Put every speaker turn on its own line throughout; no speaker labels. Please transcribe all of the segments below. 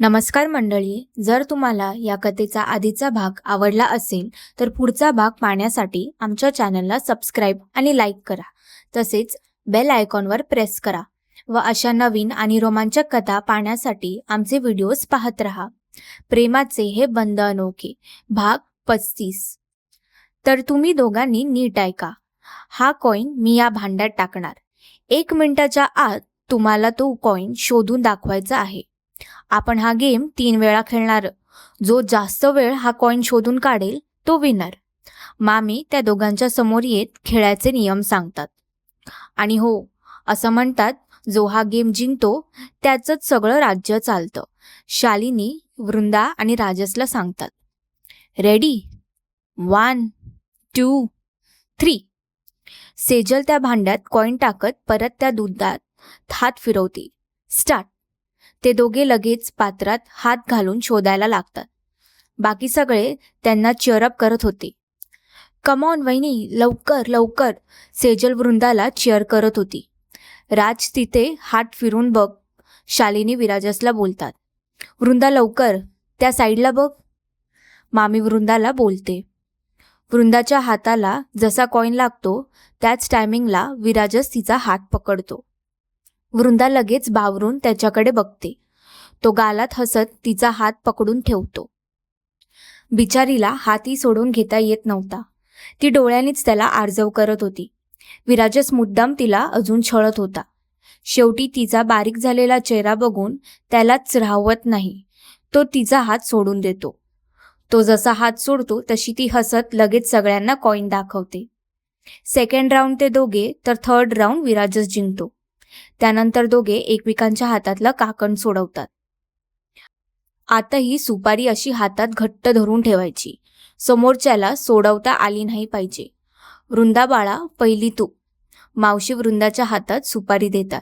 नमस्कार मंडळी जर तुम्हाला या कथेचा आधीचा भाग आवडला असेल तर पुढचा भाग पाहण्यासाठी आमच्या चॅनलला सबस्क्राईब आणि लाईक करा. तसेच बेल आयकॉनवर प्रेस करा व अशा नवीन आणि रोमांचक कथा पाहण्यासाठी आमचे व्हिडिओज पाहत रहा. प्रेमाचे हे बंद अनोखे भाग पस्तीस. तर तुम्ही दोघांनी नीट ऐका. हा कॉईन मी या भांड्यात टाकणार. एक मिनिटाच्या आत तुम्हाला तो कॉईन शोधून दाखवायचा आहे. आपण हा गेम तीन वेळा खेळणार. जो जास्त वेळ हा कॉईन शोधून काढेल तो विनर मामी त्या दोघांच्या समोर येत खेळाचे नियम सांगतात. आणि हो असं म्हणतात जो हा गेम जिंकतो त्याचंच सगळं राज्य चालतं. शालिनी वृंदा आणि राजसला सांगतात. Ready one two three Sejal त्या भांड्यात कॉईन टाकत परत त्या दुधात हात फिरवते. स्टार्ट ते दोघे लगेच पात्रात हात घालून शोधायला लागतात. बाकी सगळे त्यांना चेअरअप करत होते. कमॉन वहिनी लवकर लवकर सेजल वृंदाला चेअर करत होती. राज तिथे हात फिरून बघ शालिनी विराजसला बोलतात. वृंदा लवकर त्या साईडला बघ. मामी वृंदाला बोलते. वृंदाच्या हाताला जसा कॉईन लागतो त्याच टायमिंगला विराजस तिचा हात पकडतो. वृंदा लगेच बावरून त्याच्याकडे बघते. तो गालात हसत तिचा हात पकडून ठेवतो. बिचारीला हाती सोडून घेता येत नव्हता. ती डोळ्यांनीच त्याला आर्जव करत होती. विराजस मुद्दाम तिला अजून छळत होता. शेवटी तिचा बारीक झालेला चेहरा बघून त्यालाच राहवत नाही. तो तिचा हात सोडून देतो. तो जसा हात सोडतो तशी ती हसत लगेच सगळ्यांना कॉईन दाखवते. सेकंड राऊंड ते दोघे तर थर्ड राऊंड विराजस जिंकतो. त्यानंतर दोघे एकमेकांच्या हातातलं काकण सोडवतात. आता ही सुपारी अशी हातात घट्ट धरून ठेवायची. समोरच्याला सोडवता आली नाही पाहिजे. वृंदा बाळा पहिली तू. मावशी वृंदाच्या हातात सुपारी देतात.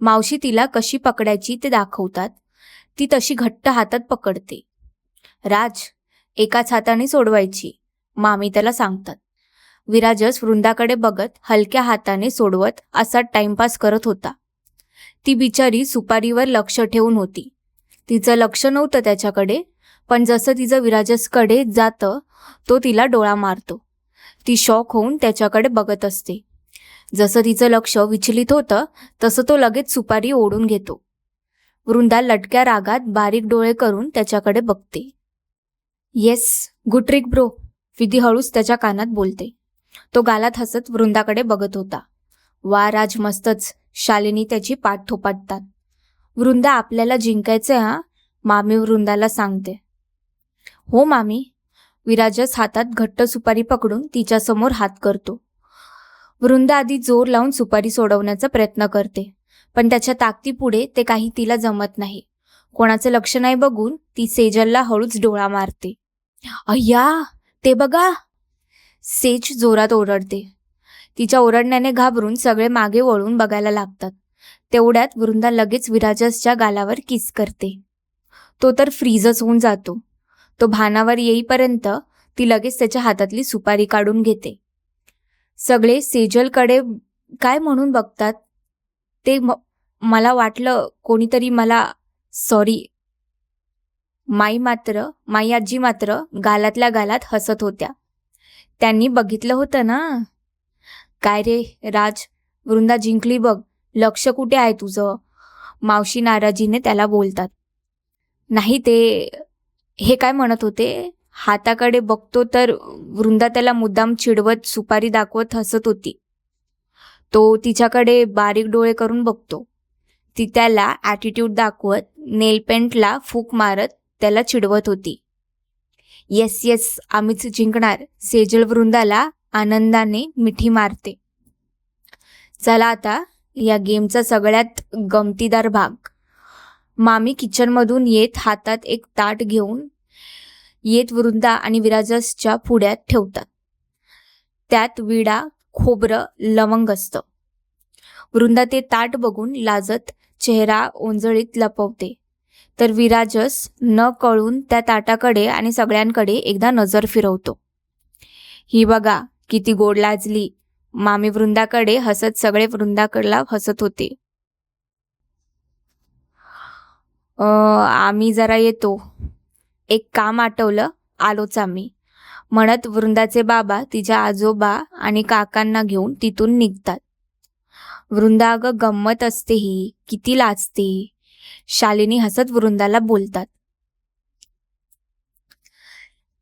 मावशी तिला कशी पकडायची ते दाखवतात. ती तशी घट्ट हातात पकडते. राज एकाच हाताने सोडवायची. मामी त्याला सांगतात. विराजस वृंदाकडे बघत हलक्या हाताने सोडवत असा टाइमपास करत होता. ती बिचारी सुपारीवर लक्ष ठेवून होती. तिचं लक्ष नव्हतं त्याच्याकडे पण जसं तिचं विराजसकडे जातं तो तिला डोळा मारतो. ती शॉक होऊन त्याच्याकडे बघत असते. जसं तिचं लक्ष विचलित होतं तसं तो लगेच सुपारी ओढून घेतो. वृंदा लटक्या रागात बारीक डोळे करून त्याच्याकडे बघते. येस गुट्रिक ब्रो विधी हळूच त्याच्या कानात बोलते. तो गालात हसत वृंदाकडे बघत होता. वा राज मस्तच शालिनी त्याची पाठ थोपाटतात. वृंदा आपल्याला जिंकायचे हा? मामी वृंदाला सांगते. हो मामी. विराजस हातात घट्ट सुपारी पकडून तिच्यासमोर हात करतो. वृंदा आधी जोर लावून सुपारी सोडवण्याचा प्रयत्न करते पण त्याच्या ताकदीपुढे ते काही तिला जमत नाही. कोणाचं लक्ष नाही बघून ती सेजलला हळूच डोळा मारते. अय्या! ते बघा! सेज जोरात ओरडते. तिच्या ओरडण्याने घाबरून सगळे मागे वळून बघायला लागतात. तेवढ्यात वृंदा लगेच विराजसच्या गालावर किस करते. तो तर फ्रीजच होऊन जातो. तो भानावर येईपर्यंत ती लगेच त्याच्या हातातली सुपारी काढून घेते. सगळे सेजलकडे काय म्हणून बघतात? ते म- मला वाटलं कोणीतरी मला सॉरी. माई मात्र माई आजी मात्र गालातल्या गालात हसत होत्या. त्यांनी बघितलं होतं ना? काय रे राज वृंदा जिंकली बघ. लक्ष कुठे आहे तुझं? मावशी नाराजीने त्याला बोलतात. नाही ते हे काय म्हणत होते? हाताकडे बघतो तर वृंदा त्याला मुद्दाम चिडवत सुपारी दाखवत हसत होती. तो तिच्याकडे बारीक डोळे करून बघतो. ती त्याला ॲटिट्यूड दाखवत नेलपेंटला फूक मारत त्याला चिडवत होती. येस येस आम्हीच जिंकणार. सेजल वृंदाला आनंदाने मिठी मारते. चला आता या गेमचा सगळ्यात गमतीदार भाग. मामी किचनमधून येत हातात एक ताट घेऊन येत वृंदा आणि विराजसच्या पुढ्यात ठेवतात. त्यात विडा खोबरं लवंग असतं. वृंदा ते ताट बघून लाजत चेहरा ओंजळीत लपवते. तर विराजस न कळून त्या ताटाकडे आणि सगळ्यांकडे एकदा नजर फिरवतो. ही बघा किती गोड लाजली. मामी वृंदाकडे हसत सगळे वृंदाकडला हसत होते. आम्ही जरा येतो. एक काम आठवलं आलोच आम्ही. म्हणत वृंदाचे बाबा तिच्या आजोबा आणि काकांना घेऊन तिथून निघतात. वृंदा अगं गंमत असते ही किती लाजते. शालिनी हसत वृंदाला बोलतात.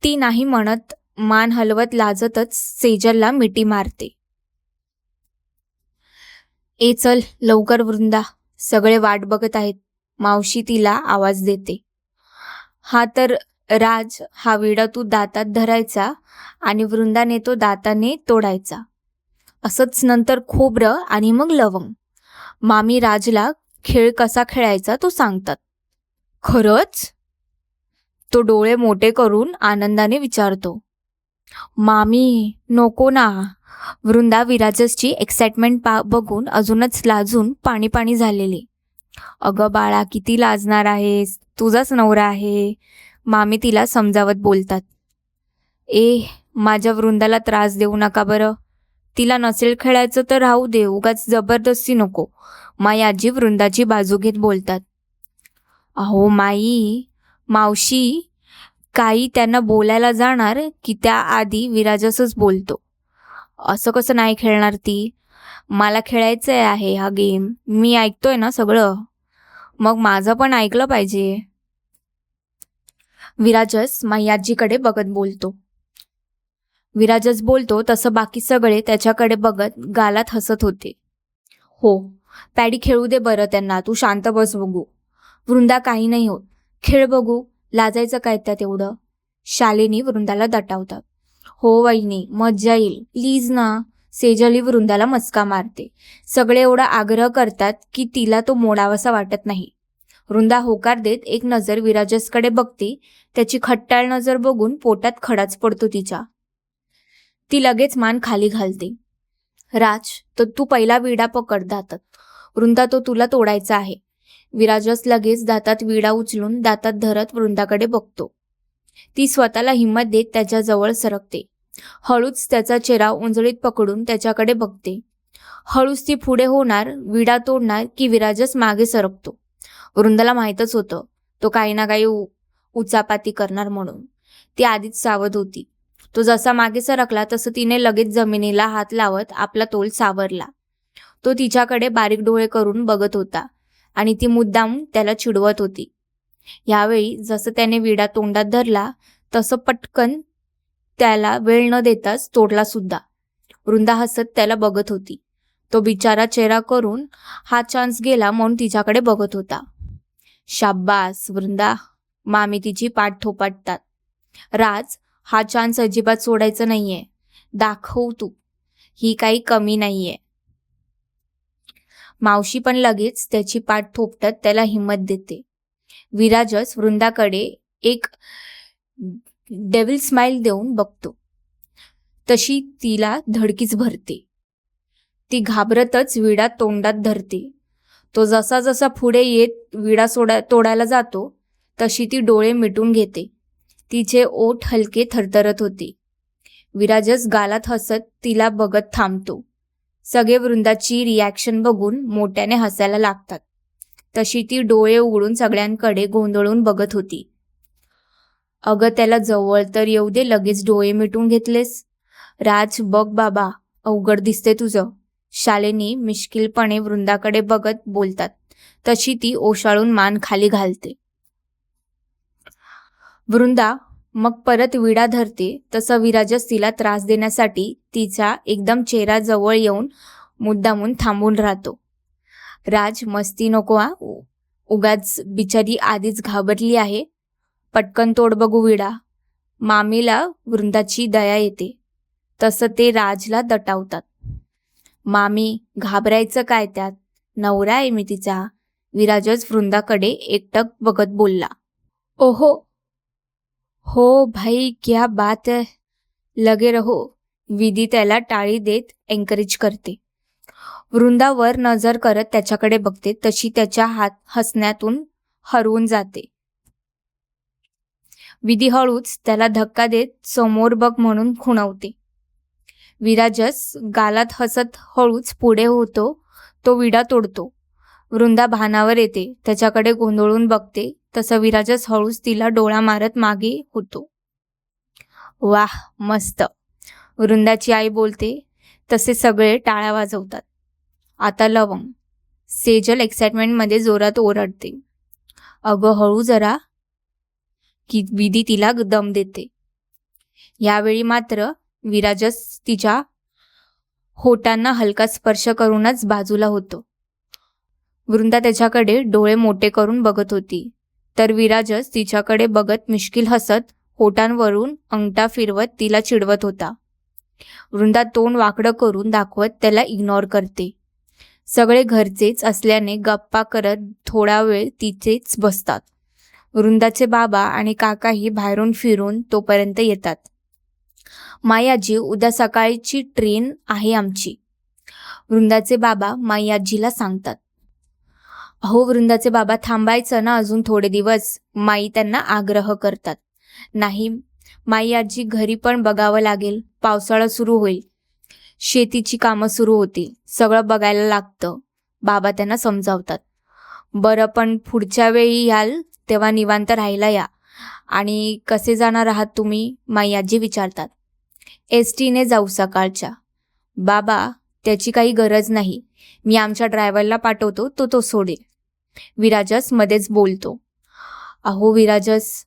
ती नाही म्हणत मान हलवत लाजतच सेजलला मिठी मारते. ए चल लवकर वृंदा सगळे वाट बघत आहेत. मावशी तिला आवाज देते. हा तर राज हा विडा तू दातात धरायचा आणि वृंदाने तो दाताने तोडायचा. असंच नंतर खोबरं आणि मग लवंग. मामी राजला खेळ कसा खेळायचा तो सांगतात. खरंच? तो डोळे मोठे करून आनंदाने विचारतो. मामी नको ना. वृंदा विराजसची एक्साइटमेंट पा बघून अजूनच लाजून पाणी पाणी झालेली. अगं बाळा किती लाजणार आहेस? तुझाच नवरा आहे. मामी तिला समजावत बोलतात. ए माझ्या वृंदाला त्रास देऊ नका बरं. तिला नसेल खेळायचं तर राहू दे उगाच जबरदस्ती नको. माई आजी वृंदाची बाजू घेत बोलतात. अहो माई मावशी काही त्यांना बोलायला जाणार की त्याआधी विराजसच बोलतो. असं कसं नाही खेळणार ती? मला खेळायचं आहे हा गेम. मी ऐकतोय ना सगळं? मग माझं पण ऐकलं पाहिजे. विराजस माई आजीकडे बघत बोलतो. विराजस बोलतो तसं बाकी सगळे त्याच्याकडे बघत गालात हसत होते. हो पॅडी खेळू दे बरं त्यांना तू शांत बस बघू. वृंदा काही नाही होत. खेळ बघू लाजायचं काय त्यात एवढं? शालेनी वृंदाला दटावतात. हो वहिनी मज्जा येईल. प्लीज ना सेजली वृंदाला मस्का मारते. सगळे एवढा आग्रह करतात की तिला तो मोडावासा वाटत नाही. वृंदा होकार देत एक नजर विराजसकडे बघते. त्याची खट्टाळ नजर बघून पोटात खडाच पडतो तिच्या. ती लगेच मान खाली घालते. राज तर तू पहिला विडा पकड दातात वृंदा तो तुला तोडायचा आहे. विराजस लगेच दातात विडा उचलून दातात धरत वृंदाकडे बघतो. ती स्वतःला हिंमत देत त्याच्याजवळ सरकते. हळूच त्याचा चेहरा उंजळीत पकडून त्याच्याकडे बघते. हळूच ती पुढे होणार विडा तोडणार की विराजस मागे सरकतो. वृंदाला माहीतच होतं तो काही ना काही उ- उचापाती करणार म्हणून. ती आधीच सावध होती. तो जसा मागे सरकला तसं तिने लगेच जमिनीला हात लावत आपला तोल सावरला. तो तिच्याकडे बारीक डोळे करून बघत होता आणि ती मुद्दाम त्याला चिडवत होती. यावेळी जसं त्याने विडा तोंडात धरला तसं पटकन त्याला वेळ न देताच तोडला सुद्धा. वृंदा हसत त्याला बघत होती. तो बिचारा चेहरा करून हा चान्स गेला म्हणून तिच्याकडे बघत होता. शाब्बास वृंदा मामी तिची पाठ थोपाटतात. राज हा चान्स अजिबात सोडायचं नाहीये. दाखव तू. ही काही कमी नाहीये. मावशी पण लगेच त्याची पाठ थोपटत त्याला हिंमत देते. विराजस वृंदाकडे एक डेव्हिल स्माइल देऊन बघतो. तशी तिला धडकीच भरते. ती घाबरतच विडा तोंडात धरते. तो जसा जसा पुढे येत विडा सोडा तोडायला जातो तशी ती डोळे मिटून घेते. तिचे ओठ हलके थरथरत होते. विराजस गालात हसत तिला बघत थांबतो. सगळे वृंदाची रिॲक्शन बघून मोठ्याने हसायला लागतात. तशी ती डोळे उघडून सगळ्यांकडे गोंधळून बघत होती. अगं त्याला जवळ तर येऊ दे लगेच डोळे मिटून घेतलेस. राज बघ बाबा अवघड दिसते तुझं. शालेनी मिश्किलपणे वृंदाकडे बघत बोलतात. तशी ती ओशाळून मान खाली घालते. वृंदा मग परत विडा धरते. तसं विराजस तिला त्रास देण्यासाठी तिचा एकदम चेहरा जवळ येऊन मुद्दामून थांबून राहतो. राज मस्ती नको हा. उगाच बिचारी आधीच घाबरली आहे. पटकन तोड बघू विडा. मामीला वृंदाची दया येते. तसं ते राजला दटावतात. मामी घाबरायचं काय त्यात? नवरा आहे मी तिचा. विराजच वृंदाकडे एकटक बघत बोलला. ओहो हो भाई क्या बात है। लगे रहो विधी त्याला टाळी देत एन्करेज करते. वृंदावर नजर करत त्याच्याकडे बघते तशी त्याच्या हात हसण्यातून हरवून जाते. विधी हळूच त्याला धक्का देत समोर बघ म्हणून खुणवते. विराजस गालात हसत हळूच पुढे होतो तो विडा तोडतो. वृंदा भानावर येते त्याच्याकडे गोंधळून बघते तसं विराजस हळूच तिला डोळा मारत मागे होतो. वाह मस्त. वृंदाची आई बोलते तसे सगळे टाळ्या वाजवतात. आता लवंग. सेजल एक्साइटमेंटमध्ये जोरात ओरडते. अगं हळू जरा. की विधी तिला दम देते. यावेळी मात्र विराजस तिच्या होटांना हलका स्पर्श करूनच बाजूला होतो. वृंदा त्याच्याकडे डोळे मोठे करून बघत होती. तर विराजस तिच्याकडे बघत मिश्किल हसत होटांवरून अंगठा फिरवत तिला चिडवत होता. वृंदा तोंड वाकडं करून दाखवत त्याला इग्नोर करते. सगळे घरचेच असल्याने गप्पा करत थोडा वेळ तिथेच बसतात. वृंदाचे बाबा आणि काकाही बाहेरून फिरून तोपर्यंत येतात. मायाजी उद्या सकाळची ट्रेन आहे आमची. वृंदाचे बाबा मायाजीला सांगतात. अहो वृंदाचे बाबा थांबायचं ना अजून थोडे दिवस. माई त्यांना आग्रह करतात. नाही माई आजी घरी पण बघावं लागेल. पावसाळा सुरू होईल. शेतीची कामं सुरू होतील. सगळं बघायला लागतं. बाबा त्यांना समजावतात. बरं पण पुढच्या वेळी याल तेव्हा निवांत राहायला या. आणि कसे जाणार आहात तुम्ही? माई आजी विचारतात. एस टीने जाऊ सकाळच्या. बाबा त्याची काही गरज नाही. मी आमच्या ड्रायव्हरला पाठवतो तो तो सोडेल. विराजस मध्येच बोलतो. अहो विराजस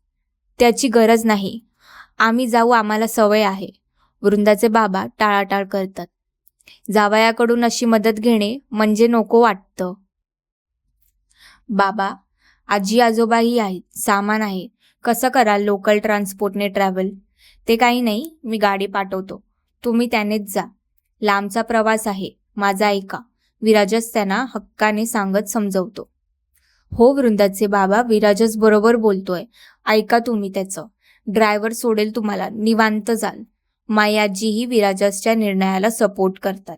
त्याची गरज नाही. आम्ही जाऊ आम्हाला सवय आहे. वृंदाचे बाबा टाळाटाळ करतात. जावयाकडून अशी मदत घेणे म्हणजे नको वाटतं. बाबा आजी आजोबाही आहेत सामान आहे. कसं कराल लोकल ट्रान्सपोर्टने ट्रॅव्हल? ते काही नाही मी गाडी पाठवतो. तुम्ही त्यानेच जा. लांबचा प्रवास आहे माझा ऐका. विराजस त्यांना हक्काने सांगत समजवतो. हो वृंदाचे बाबा विराजस बरोबर बोलतोय. ऐका तुम्ही त्याचं. ड्रायव्हर सोडेल तुम्हाला. निवांत जाल. मायाजीही विराजसच्या निर्णयाला सपोर्ट करतात.